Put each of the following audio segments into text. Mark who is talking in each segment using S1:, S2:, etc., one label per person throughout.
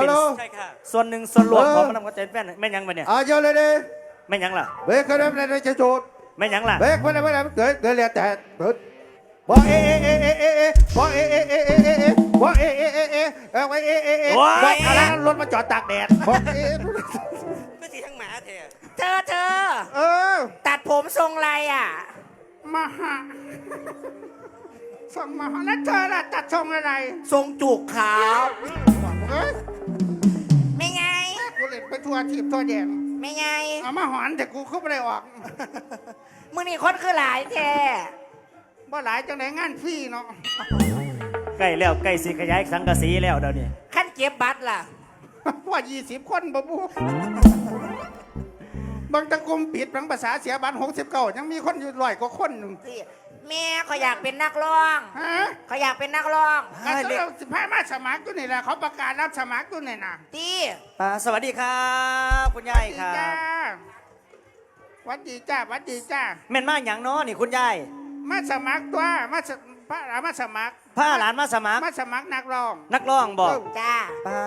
S1: ฮัลโหล
S2: ใช่ค่ะ ส่วนหนึ่งส่วนรวม
S1: เออ
S2: ของมันทำก็ใจแป้นแม่นยังไปเนี่ย
S1: อาเยอะเลยดิ
S2: แม่นยังล่ะ
S1: เบรกกันได้ไม่ได้จะโจด
S2: แม่นยังล่ะ
S1: เบรกไม่ได้ไม่ได้เกิดเกิดเรียแต่เกิดบอกเอเอเอเอเอเอบอกเอเอเอเอเอเอบอกเอเอเอเอเออไว้เอเอเอบอกอะไรรถมาจอดตากแดดบอกเอ
S3: ก็สีทั้งหมาเถอะ
S4: เธอเธอ
S1: เออ
S4: ตัดผมทรงอะไรอะ
S1: มาหา ส่งมาหาแล้วเธอล่ะตัดทรงอะไร
S4: ทรงจุกขาว
S1: เอ้ย
S4: ไม่ไง
S1: กูเล่นไปทัวร์ทีบทัวร์แดง
S4: ไม่ไง
S1: เอามาหอนแต่กูเข้าไม่ได้ออก
S4: มึงนี่คนคือหลายแท้
S1: บ่หลายจังไหนงานฟรีเนาะ
S2: ใกล้แล้วใกล้สิขยายสังกะสีแล้วเดี๋ยวนี้
S4: ขั้นเก็บบัตรล่ะ
S1: ว่ายี่สิบคนบ่บูบางตะกุมปิดบางภาษาเสียบัตรหกสิบเก้ายังมีคนอยู่ร้อยกว่าคนหนึ่ง
S4: แม่เขาอยากเป็นนักร้อง
S1: ฮะ
S4: เขาอยากเป็นนักร้อง
S1: ก็เราสิบห้ามาสมัครอยู่นี่แหละเขาประกาศรับสมัครอยู่นี่นะ
S4: ตี
S2: อ่าสวัสดีครับ คุณยายครั
S1: จ้า
S2: บ
S1: หวัดดีจ้าหวัดดีจ้า
S2: แม่นมาอย่างเน้อนี่คุณยาย
S1: มาสมัครตัวมาสพระมาสมัคร
S2: พาหลานมาสมัคร
S1: มาสมัครนักร้อง
S2: นักร้องบอก
S1: เออ
S4: จ้า
S2: ปา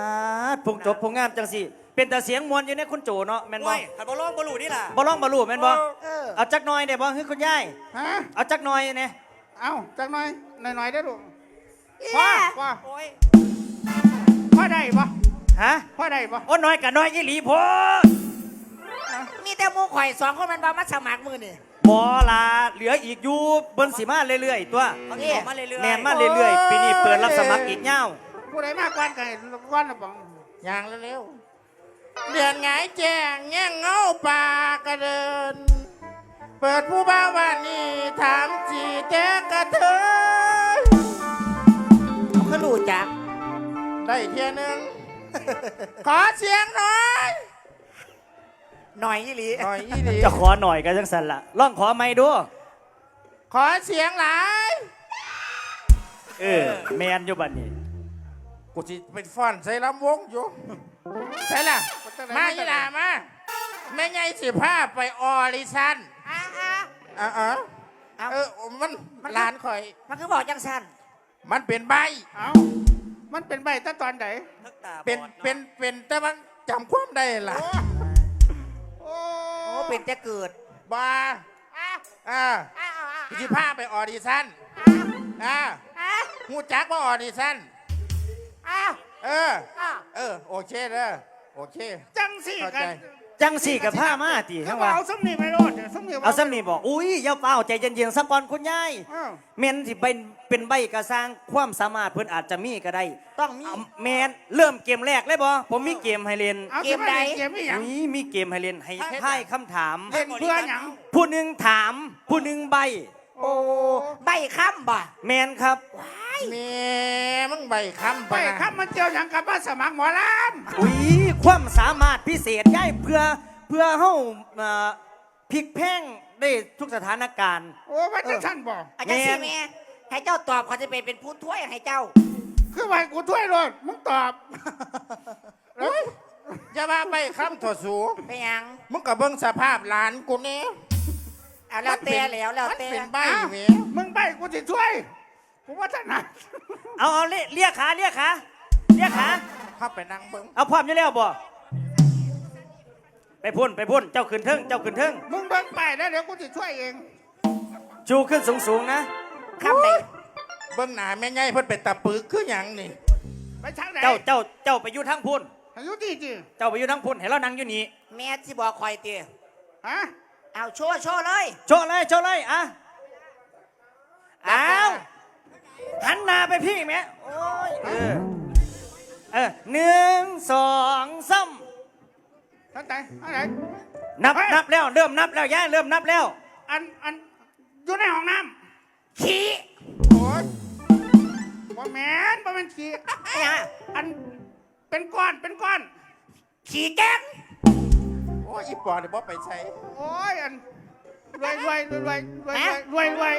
S2: ดพุงจบพุงงามจังสิ เป็นแต่เสียงมวลอยู่ในคุณโจเนาะแม่นบ่
S3: โอ้ยขันบอลโลงบอลลูนี่ล่ะ
S2: บ่ร้องบ่รู้แม่นบ่
S4: เออ
S2: เอาจักหน่อยได้บ่คือคุณยาย
S1: ฮะ
S2: เอาจักหน่อยเนี่ย
S1: เอาจักหน่อย หน่อยๆได้อลูก
S4: เอ๊
S1: พ่อะพ่อ
S3: โอ้ย
S1: พ่อได้ปะ
S2: ฮะ
S1: พ่อได้ปะ
S2: โอ้น้อยกับน้อยยี่หลีโพด
S4: มีแต่หมูข่อยสองคนมันบามาสมัครมือนี่
S2: บ่ลาเหลืออีกอยู่เบิ่นสิมาเรื่อยๆตัว
S3: เขาที่บอกมาเรื่อยๆ
S2: แม่นมาเรื่อยๆปีนี้เปิดรับสมัครอีกเง่า
S1: ผู้ใดมากกว่ากันก้อนละบัง
S5: อย่างเร็วๆ เดือนหงายแจ้งแง่งเงาป่ากระเดิน เปิดผู้บ่าวว่านี่ถามจีแต่กระเทย
S4: เขาก็รู้จัก
S5: ได้เทียหนึง ขอเสียงหน่อย
S4: หน่อยยี่หลี
S5: หน่อยอีดี
S2: จะขอหน่อยก็จังสั่นละลองขอไม่ดู
S5: ขอเสียงหลาย
S2: เออ แมนอยู่บัดนี้
S5: กูจิเป็นฟอนใส่ลำวงอยู่ ใส่ละมาอีหล่ามาแม่ไงสิผ้าไปออริชัน
S4: อะอะ
S5: อะอะ
S4: เอา
S5: เออมันหลานข่อย
S4: มันคือบอกจังสัน
S5: มันเป็นใบ
S1: เอามันเป็นใบตั้งตอนไหน
S3: ทักตาบอด
S5: เป็น
S3: อะ
S5: เป็นเป็นแต่มันจำความได้ล่ะ
S1: โอ้
S4: โอ้เป็นแต่เกิด
S5: บา
S4: อะ
S5: อ่า
S4: อะอะอะ
S5: พี่พาไปออดิชั่นอ่า
S4: อะ
S5: หูจักว่าออดิชั่น
S4: อะ
S5: เออ
S4: อะ
S5: เออ โอเคเด้อโอเค
S1: จังสี่
S5: เข้า
S1: กั
S5: ใจ
S1: น
S2: จังสี่กับผ้ามาตี
S1: เขา
S2: ทั้ง
S1: บอก
S2: ว่า
S1: เอาสำนีไปโลดเดี๋ยวสำนี
S2: เอาซ้ำนี่บอกอุ้ยอย่าเป้าใจเย็นๆสักก่อนคุณยาย
S1: อ้าว
S2: เมนสิเป็นเป็นใบกระสร้างความสามารถเพิ่นอาจจะมีก็ได้
S4: ต้องมี
S2: เอาแมนเริ่มเกมแรกเลยบ่ผมมีเกมให้เล่น
S1: เอา
S4: เกมใด
S1: เกมไม่หยัง
S2: อุ้ยมีเกมให้เล่นให้ทายคำถาม
S1: เล่นเพื่อหยัง
S2: ผู้หนึ่งถาม ผู้หนึ่งใบ
S4: โอ้ใบค้ำบ่
S2: แมนครับ
S5: แม่มึงใบคำ
S1: ไป
S5: ไปนะ ครับ
S1: มันเจียวหยังกับมาสมัครหมอล
S2: อุ้ยความสามารถพิเศษย่ายเพื่อเพื่อเฮาเอ่อพลิกแพงได้ทุกสถานการณ์ำ
S1: โอ้ว่าจะท่านบอก
S4: อาจารย์
S2: แม่
S4: สิ
S2: น
S4: แม่ให้เจ้าตอบเขาจะเป็นเป็นผู้ถ้วยให้เจ้า
S1: คือว่าให้กูช่วยโลดมึงตอบ
S5: อย่ามาใบคำถั่วสู
S4: ไปยัง
S5: มึงกับเบิ้งสภาพหลานกูนี่
S4: เอาแล้วแต่แล้วแล้ว
S5: มัน
S4: แต่
S5: เป็นใบ
S1: อ้าว
S5: แหม
S1: มึงไปกูจะช่วย กูว่าท่านนะ
S2: เอาเอาเรียเรียกขาเรียกขาเรียกขา
S5: เข้าไปนั่งเบิ้ง
S2: เอาพร้อมอยู่แล้วบ่ไปพุ่นไปพุ่นเจ้าขึ้นเทิงเจ้าขึ้นเทิง
S1: มึงเบิ่งไปแล้วเดี๋ยวกูจะช่วยเอง
S2: ชูขึ้นสูงสูงๆนะ
S4: คำไหน
S5: เบิ้งหน้าแม่ไงเพิ่นเป็นตะปึกคือหยังนี่
S1: ไปทางไหน
S2: เจ้าเจ้าเจ้าไปอยู่ทั้งพุ่น
S1: อายุดีจี
S2: เจ้าไปอยู่ทั้งพุ่นให้เรานั่งอยู่นี่
S4: แม่ที่บอกคอยเตีย
S1: ฮะ
S4: เอาโชว์โชว์เลย
S2: โชว์เลยโชว์เลยอะอ้าว หันหน้าไปพี่แม่โอ้ยเออเออหนึ่งสองสาม
S1: ท่านไหนท่านไหน
S2: นับ
S1: เฮ้ย
S2: นับแล้วเริ่มนับแล้วย่าเริ่มนับแล้ว
S1: อันอันอยู่ในห้องน้
S4: ขี้ำ
S1: โอ้ยบ่แมนบ่แมนขี้
S4: ไอ้ฮะ
S1: อันเป็นก้อนเป็นก้อน
S4: ขี้แก๊ง
S5: โอ้ยอีปอดเดี๋ยวบ่ไปใช้
S1: โอ้ยอันรวยรวยรวยรวยรวยรวยรวย
S4: รวย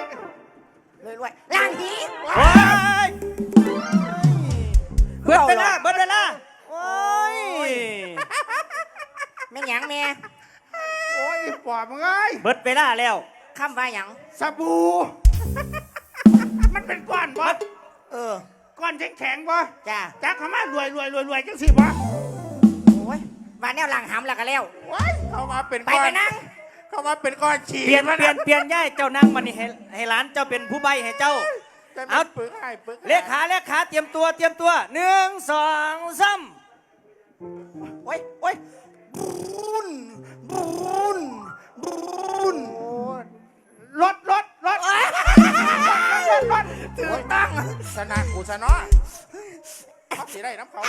S4: ๆล่างหี
S2: โอ้ยเบิดเวลาเบิดเวลาโอ้ย
S4: แม่นหยังแม่
S1: โอ้ยอีปอบมึงเอ้ย
S2: เบิดเวลาแล้ว
S4: คำว่าหยัง
S1: สบู่มันเป็นก้อนบ่
S4: เออ
S1: ก้อนแข็งแข็งๆบ่
S4: จ้า
S1: จักเขามารวยรวยรวยรวยจังสิบ่
S4: โอ้ยมาแนวหลังหำแล้วก็แล้ว
S5: ว้ายเขามาเป็น
S4: ไป
S5: ก้อ
S4: ไป
S5: น
S4: นั่ง
S5: เขามาเป็นก้อนฉี
S2: เปลี่ยนเปลี่ยนเปลี่ยนย่ายเจ้านั่งมานี่ให้ให้หลานเจ้าเป็นผู้ใบให้เจ้า
S5: แต่
S2: เอา
S5: มันปึกให้ปึกให้
S2: เลขาเลขาเตรียมตัวเตรียมตัวหนึ่งสองสาม
S4: โอ้ยโอ้ย
S5: บุญบุญบุญ
S1: รถรถรถรถรถรถ
S5: ถือตั้งชนะกูชนะเขาสีได้น้ำเขา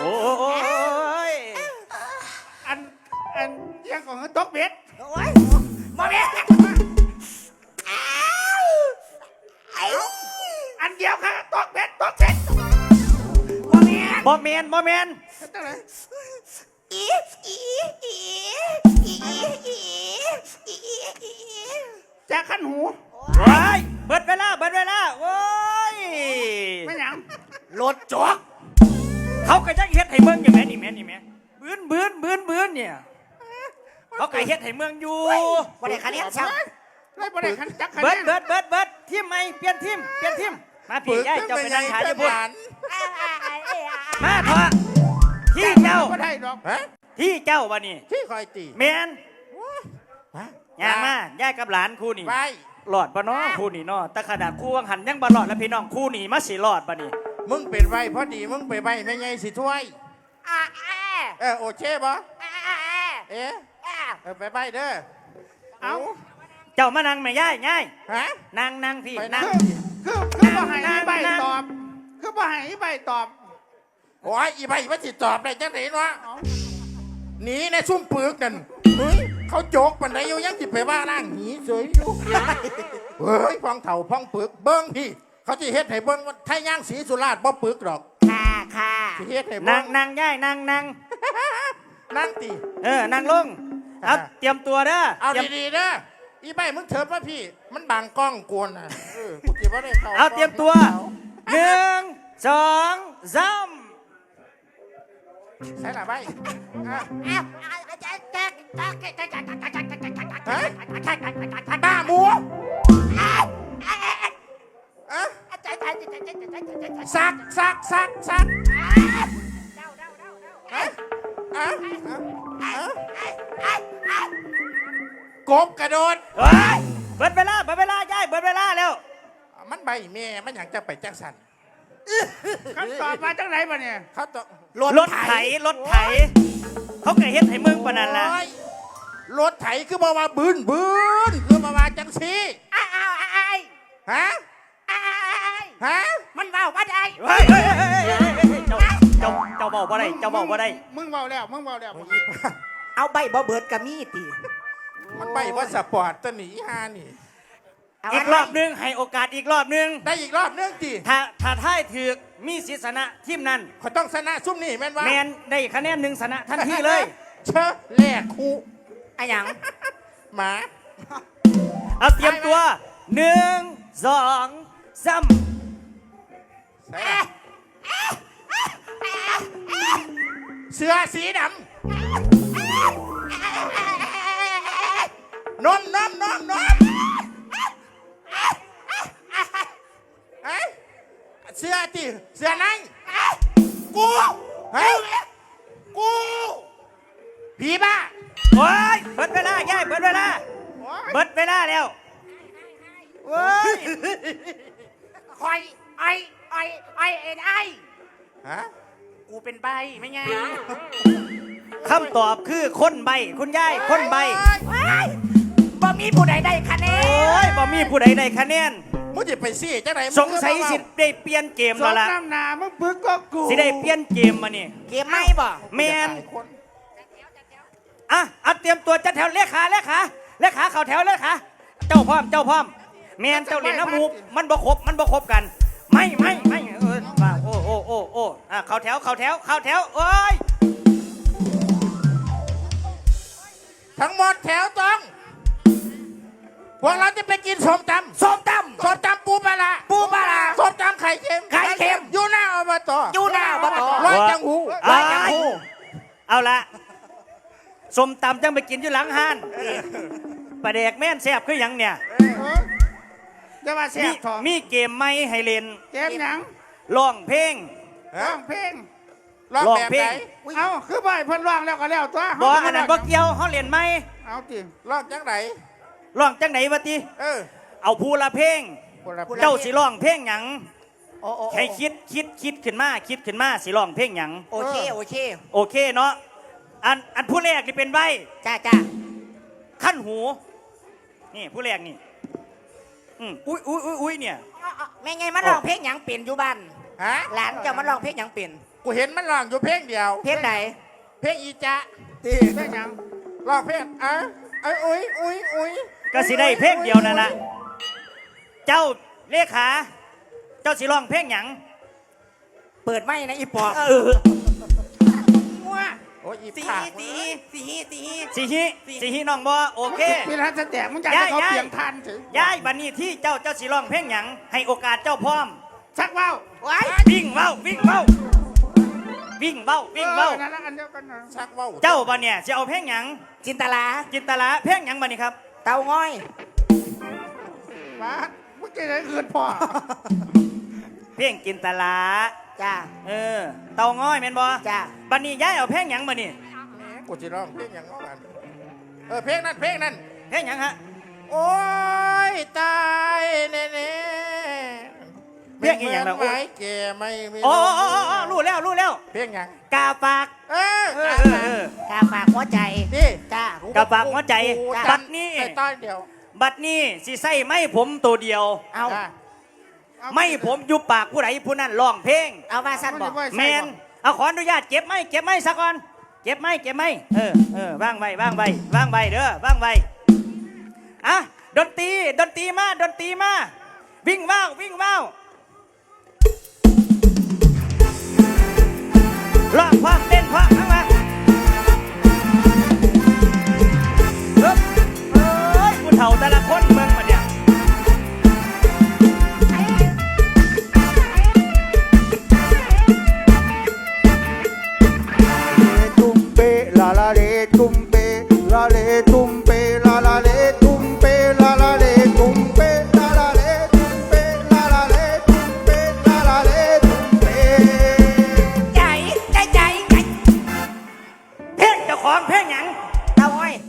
S2: โอ้ย
S1: อั นอันยังของตกเบ็ด
S4: โอ้ยมาแม่
S1: อันเดียวค่ะตกเบ็ดตกเบ็ด
S4: มาแม่
S2: บอแมนบอแมน
S1: จังไหน
S4: อีอีอีอีอีอีอี
S1: จากขันหู
S2: ว้ายเบิดเวลาเบิดเวลาโอ้ย
S1: ไม่หยัง
S4: รถจอก
S2: เขาก็ยังเฮ็ดให้เมืองอยู่แม่นี่แม่นี่แม่บืนบืนบืนบืนเนี่ย เขาก็เฮ็ดให้เมืองอยู่
S4: วันไหนคะเนี่ยเช้า
S1: เลยบ่ได้ขันจักขัน
S2: เบิด
S1: แน่
S2: เบิดเบิดเบิดทีมใหม่เปลี่ยนทีมเปลี่ยนทีมมาพี่ย่ายเจ้าไปนั่งถ่ายอยู่พุ่นมาเถอะที่เจ้า
S1: บ่ได้ดอก
S5: ฮะ
S2: ที่เจ้าบ่นี่
S5: ที่คอยตี
S2: แมน
S5: ฮะ
S2: ย่างมาย่ายกับหลานคู่นี่
S5: ไป
S2: หลอดบ่น้อคู่นี่น้อแต่ขนาดคู่วังหันยังบ่หลอดแล้วพี่น้องคู่นี่มาสิหลอดบ่นี่
S5: มึงเป็นไว้พอดีมึงไปไว้ไม่ไงสิถ้วย
S4: อ่าอ่า
S5: เออโอเช่บ่
S4: อ่าอ่า
S5: เอ๊ะ
S4: อ่า
S5: เออไปไว้เด้อ
S1: เอา
S2: เจ้ามานั่งแม่ย่ายย่าย
S5: ฮะ
S2: นั่งนั่งพี่
S5: ไป
S2: นั่ง
S1: คือคือคือบ่ให้
S2: นั่ง
S1: ใบ
S2: นั่ง
S1: ตอบ คือบ่ให้ใบตอบ
S5: โอ้ยอีใบว่าสิตอบได้จังไหนวะหนีในซุ่มปึกนั่นเฮ้ยเขาโจกปันไดอยู่ยังสิไปว่าร่างหนีเฉยอยู่เฮ้ยพองเถ่าพองปึกเบิ้งพี่ เขาจะเฮ็ดให้เบิ้งว่าไทยย่างสีสุราษฎร์บ่ปึกหรอก
S4: ค่ะค่ะ
S5: สิเฮ็ดให้เบิ้
S2: นั่
S5: ง
S2: งนั่งย่ายนั่งนั่ง
S5: นั่งตี
S2: เออนั่งลง เอาเตรียมตัวเด้อ
S5: เอา
S2: ตรียม
S5: ดีๆนะอีใบมึงเถิบว่าพี่ มันบางกล้องกวนอะออกูคิดว่าได้เขา
S2: เอาเตรียมตัวหนึ่งสองสาม
S5: ใช่หรือไม่อะฮะบ้าหมูซักซักซักซัก กบกระโดด
S2: เฮ้ยเบิดเวลาเบิดเวลาย่ายเบิดเวลาแล้ว
S5: มันใบแม่มันอยากจะไปแจ็คสัน
S1: คำตอบมาจังไหนบ่เนี่ย
S5: เขาต้อง
S2: รถไถรถไถ เขาก็เฮ็ดให้มึงปานนั้นล่ะ
S5: โอ้ยรถไถคือมาว่าบืนบืนคือมาว่าจังสี
S4: อ้าวอ้าวอ้าวอ้าว
S5: ฮะ
S4: อ้าวอ้าว
S5: ฮะ
S4: มันเบาว่าได้
S2: เฮ้ย บอกว่าได้เจ้าบอกว่าได้
S1: มึงเบาแล้ว มึงเบาแล้ว
S4: เอาใบบ่เบิดกับมีตี
S5: มันใบว่าสปอร์ตตัวหนีฮานี่
S2: อีกรอบหนึงให้โอกาสอีกรอบหนึง
S5: ได้อีกรอบนึงจี
S2: ถ้าถ้าท้ายถือกมีสิทธิชนะทีมนั้น
S5: เขาต้องชนะซุ่มนี่แม่นว่า
S2: แมนได้คะแนนหนึ่งชนะทันทีเลย
S5: เชอะแลกคู่
S4: อะหยัง
S5: หมา
S2: เอาเตรียมตัวหนึ่งสองสาม
S5: ใส่ละ เสือสีดำนมนมนมนม
S4: ไม่ไง
S2: คำตอบคือคนใบ คุณย่ายคนใบ
S4: ว้ายบ่มีผู้ใดได้คะแน
S2: โอ้
S4: น
S2: ยบ่มีผู้ใดได้คะแนน
S5: มึงจะไปซี่จังไหนมึ
S2: สงสัยสิได้เปลี่ยนเกม
S1: ส
S2: แล้
S1: อ
S2: ว
S1: ง
S2: ล่ะ
S1: น้ำหนามึงปึกก็กู
S2: สิได้เปลี่ยนเกมมานี่
S4: เกมไม่บ่
S2: แมน
S5: คน
S2: อะเอาเตรียมตัวจัดแถวเลขาเลขาเลขาเข้าแถวเลขาเจ้าพร้อมเจ้าพร้อมแมนเจ้าเหรียญน้ำหมูมันบ่ครบมันบ่ครบกัน ไม่ไม่ไม่เออว่าโอ้โอ้โอ้โอ้อะเข้าแถวเข้าแถวเข้าแถวโอ้ย
S5: ทั้งหมดแถวตรงพวกเราจะไปกินส้มตำ
S4: ส้มต
S5: ส้มตำปูปลาร้า
S4: ปูปลาร้า
S5: ส้มตำไข่เค็ม
S4: ไข่เค็ม
S5: อยู่หน้าอบตำ
S4: อยู่หน้าอบต
S5: ร้อยจังหู
S2: อ้ายเอาละสมตำจังไปกินอยู่หลังห้านปลาแดกแม่นแซ่บคือหยังเนี่ย
S1: เออจะว่าแซ่
S2: มี
S1: บทอง
S2: มีเกมไม่ให้เล่น
S1: เกมหยัง
S2: ร้องเพลง
S1: ร้องเพลง
S5: ร้อง
S2: ร้อง
S5: แบบ
S2: เพล
S5: ไหน
S2: ง
S1: เอ้าคือบ่อยเพิ่นร้องแล้วก็แล้วตัว
S2: บ่อันนั้นบ่เกี่ยวเฮาเล่นไหม
S1: เอาติ
S5: ร้องจังไหน
S2: ร้องจังไหนวะติ
S5: เออ
S2: เอาผู้ละเพลง
S1: คนละ
S2: เจ้าสิร้องเพลงหยัง
S4: โอ้โอ้
S2: ให้คิดคิดคิดขึ้นมาคิดขึ้นมาสิร้องเพลงหยัง
S4: โอเคโอเค
S2: โอเคเนาะอันอันผู้แรกนี่เป็นใบ
S4: จ้าจ้า
S2: ขั้นหู นี่ผู้แรกนี่อืมอุ้ยอุ้ยอุ้ยอุ้ยเนี่ย
S4: แม่ไงมาร้องเพลงหยังเปลี่ยนอยู่บ้าน
S5: ฮะ
S4: หลานเจะมาร้องเพลงหยังเปลี่ยน
S5: กูเห็นมันร้องอยู่เพลงเดียว
S4: เพลงไหน
S5: เพลงอีจะ
S1: ตีเพลงหยัง
S5: ร้องเพลงอะไอ้ยอุ้ยอุ้ยอุ้ย
S2: ก็สิได้เพลงเดียวนั่นละเจ้าเลขา เจ้าสิร้องเพลงหยัง
S4: เปิดไม่นะอีปอบ
S2: เออ
S4: งัว
S5: โอ้ยอี
S3: สี
S5: ผาก
S3: สีสีสี
S2: สิฮิสิฮิน้องบ่โอเค
S1: พี่รัฐแตกมึงอยากให้เขาเปลี่ยนทันถึง
S2: ย้ายบัดนี้ที่เจ้าเจ้าสิร้องเพลงหยังให้โอกาสเจ้าพร้อม
S1: ชักว่าว
S4: ไว้
S2: วิ่งเว้าวิ่งเว้าวิ่งเว้าวิ่งเว้า
S1: ออนั่นละอันเดียวกันนะ
S5: ชักเว้า
S2: เจ้าบัดเนี่ยสิเอาเพลงหยัง
S4: จินตลา
S2: จินตลาเพลงหยังบัดนี้ครับ
S4: เตาง้อย
S1: มามึงจะได้คืนพ่อ
S2: เพลงจินตลา
S4: จ้า
S2: เออ เตาง้อยแม่นบ่
S4: จ้า
S2: บัดนี้ย้ายเอาเพลงหยังบัดนี้
S5: กูจะร้องเพลงอย่างง้อกันเออเพลงนั้นเพลงนั้น
S2: เพลงหยังฮะ
S5: โอ้ยตายแน่แน่
S2: เพลงอีหยังล่ะ
S5: ไม้แก่ไม่มี
S2: อ๋ออ๋ออ๋ออ๋อรู้แล้วรู้แล้ว
S5: เพลงหยัง
S2: กาฝาก
S5: เออ
S2: เออ
S5: ตาม
S2: เออ
S5: มา
S2: เออกา
S4: ฝากหัวใจ
S5: นี่
S4: จ้า
S2: กาฝากหัวใจ
S5: กู
S2: บัดนี้
S5: ไอ้ต้อยเดียว
S2: บัดนี้สิใส่ไม้ผมตัวเดียว
S4: เอา
S5: จ้ะ
S2: ไม่ผมอยู่ปากผู้ใดผู้นั้นร้องเพลง
S4: เอามาสั้นบอก
S2: แมนเอาขออนุญาตเก็บไม้เก็บไม้ซะก่อนเก็บไม้เก็บไม้เออเออว่างไว้ว่างไว้ว่างไว้เด้อว่างไว้อะดนตรีดนตรีมาดนตรีมาวิ่งว่าววิ่งว่าว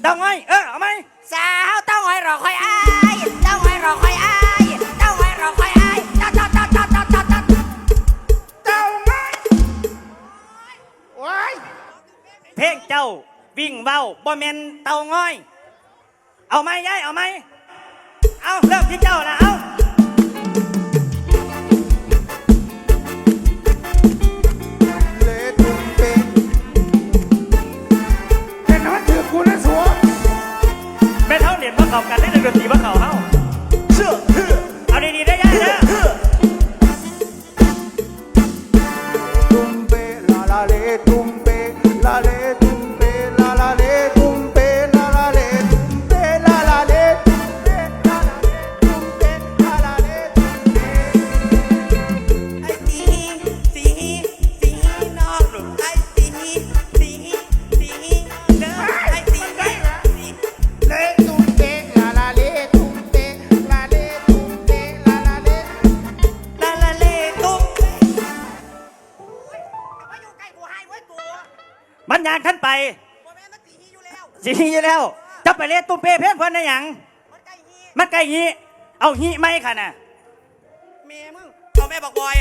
S2: เตาง้อย
S4: เดา
S2: ไงเออเอาไหม
S4: สาวเต้าง้อยรอคอยอายเต้าง้อยรอคอยอายเต้าง้อยรอคอยอายเต้าเต้าเต้าเต้าเต้าเต้าเต้า
S1: เจ้าไงโอ้ย
S2: เพลงเจ้าวิ่งเบ้าบ่แมนเตาง้อย เอาไหมยายเอาไหมเอาเริ่มที่เจ้าละเอา
S1: เท่า
S2: รเข้ากันได้ดนตรีมาเข้าเฮา
S1: มั
S3: น
S4: ยา
S2: งท่านไป
S3: บ่แม่นมันสีฮีอยู่แล้ว
S2: สิฮีอยู่แล้วจะไปเล่นตุ้มเป้เพลงเพิ่นได้หยัง
S3: มันใกล้ฮี
S2: มันใกล้ฮีเอาฮีไหมค่ะน่ะ
S3: แม่มึงเอาแม่บอกบอย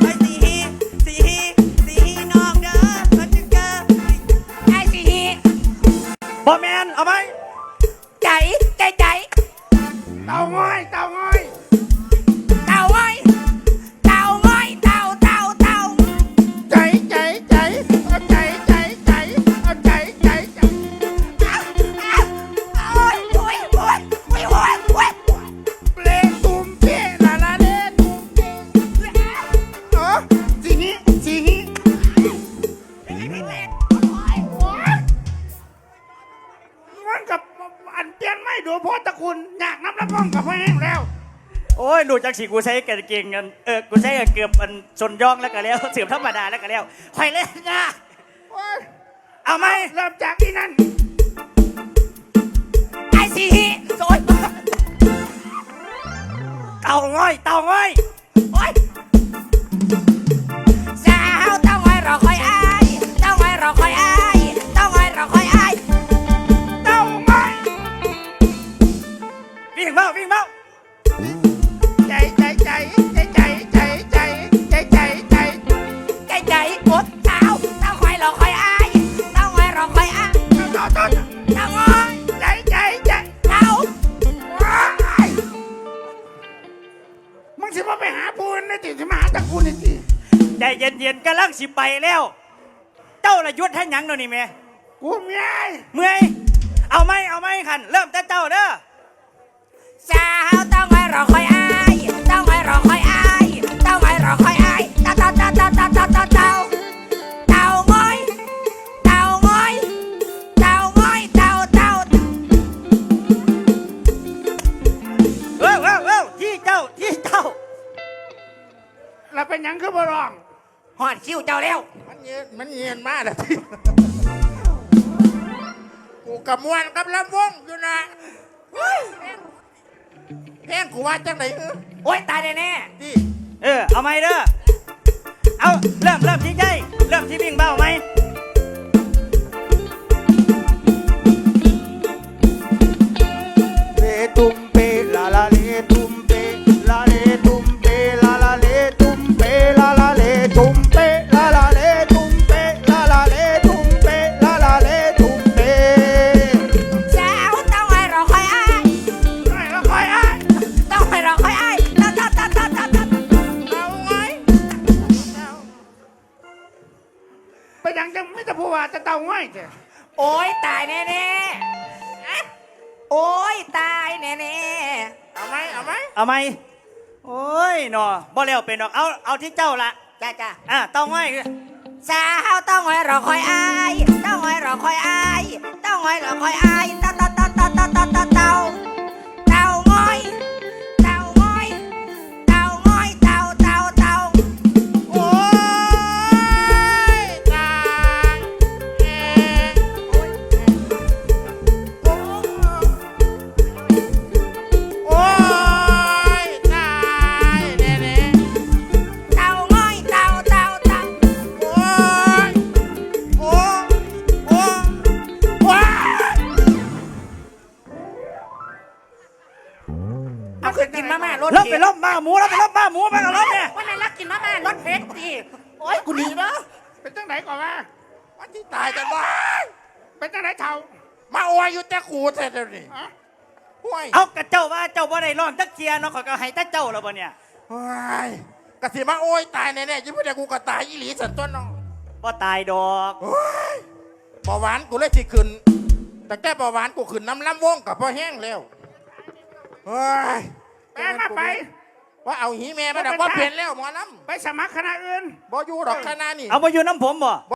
S3: ไอ้สีฮีสีฮีสีฮีนอกเด้อมันจะเจอ
S4: ไอ้สิฮี
S2: บ่แมนเอาไหม
S4: ใจใจใจ
S1: เต่าง้อยเต่า Okay. จัก
S2: สิกูใช้กางเกงกันเออกูใช้เกือบอันชนย่องแล้วก็แล้วเสือธรรมดาแล้วก็แล้วคอยเล่นนะ
S1: โอ้ย
S2: เอาไหม
S1: เริ่มจากที่นั่น
S4: ไอ้สิฮีโอ้ยา
S2: ง้อยเต่าง้อย
S4: โอ๊ย สิ
S5: มาไปหาปูนนี่ติสิมาหาตะกูนี่ติ
S2: ใจเย็นๆกำลังสิไปแล้ว เจ้าละยุทธให้หยังเดี๋ยวนี้แม่
S5: กูเมีย
S2: เมื่อยเอาไหมเอาไหมคัน เริ่มแต่เจ้าเด้อ
S4: สาวเต้าง้อยรอคอยอายเต้าง้อยรอคอยอาย
S5: หยังคือบ่ร้อง
S4: หอดคิ้วเจ้าแล้ว
S5: มันเย็นมันเย็นมากเลยที่กูกับมวนกับลำวงอยู่นะเฮ้ยเพลงกูว่าจังไหนเออ
S4: โอ๊ยตายแน่
S5: ที่
S2: เออ เอาไหมเด้อ เอา เริ่มเริ่มที่ใจ เริ่มที่วิ่งเบ้าไหม
S4: ยตายแน่แน่ๆอะโอ๊ยตายแน่แน่
S5: เอาไหมเอาไหม
S2: เอาไหมโอ้ยหนอบ่แล้วเป็นดอกเอาเอาที่เจ้าละ
S4: ๆจ้าจ้า
S2: อะเต้องง่อย
S4: สาวเต้าง้อยรอคอยอายเต้าง้อยรอคอยอายเต้าง้อยรอคอยอายเต้าเต้าเต้าเต้าเต้าเต้าเต้า
S5: กูหนีนะเป็นจังไหนก่อนมาวันที่ตายกันบ้าเป็นจังไหนเท่ามาอวยอยู่แต่กูเสร็จแล้วนี่ห่วย
S2: เอากระเจ้าว่าเจ้าบ่ได้ร้องจักเทียเนาะขอยก็ให้แต่เจ้าแล้วบ่เนี่ย
S5: ห่วยกะสิมาโอยตายแน่ๆยิ่งไม่ได้กูก็ตายอีหลีสันต้นน้อง
S2: บ่ตายดอก
S5: โอ้ยเบาหวานกูเลยสิขึ้นแต่แก้เบาหวานกูขึ้นน้ำล้ำวงกับพ่อแห้งแล้วเฮ้ย
S1: แม่มาไป
S5: ว่าเอาหีแม่มาดอกว่าเปลี่ยนแล้วหมอล
S1: ไปสมัครคณะอื่นำ
S5: บ่อยู่ดอกคณะนี่
S2: เอามาอยู่น้ำผมบ่